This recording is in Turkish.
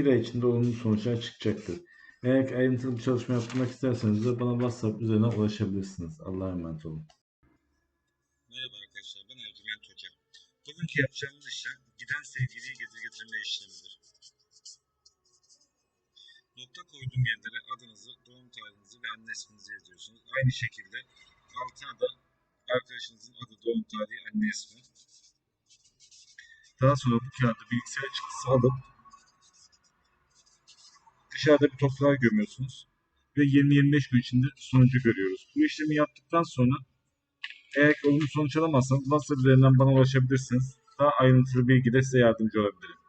Bir ay içinde olumlu sonuçlar çıkacaktır. Eğer ayrıntılı bir çalışma yapmak isterseniz de bana WhatsApp üzerinden ulaşabilirsiniz. Allah'a emanet olun. Merhaba arkadaşlar, ben Ercüment Hoca. Bugünkü yapacağımız işlem giden sevgiliyi geri getirme işlemidir. Nokta koyduğum yerlere adınızı, doğum tarihinizi ve anne isminizi yazıyorsunuz. Aynı şekilde altına da arkadaşınızın adı, doğum tarihi, anne ismi. Daha sonra bu kağıdı bilgisayar çıktısı alıp dışarıda bir toprağa gömüyorsunuz ve 20-25 gün içinde sonucu görüyoruz. Bu işlemi yaptıktan sonra eğer ki olumlu sonuç alamazsanız WhatsApp üzerinden bana ulaşabilirsiniz. Daha ayrıntılı bilgide size yardımcı olabilirim.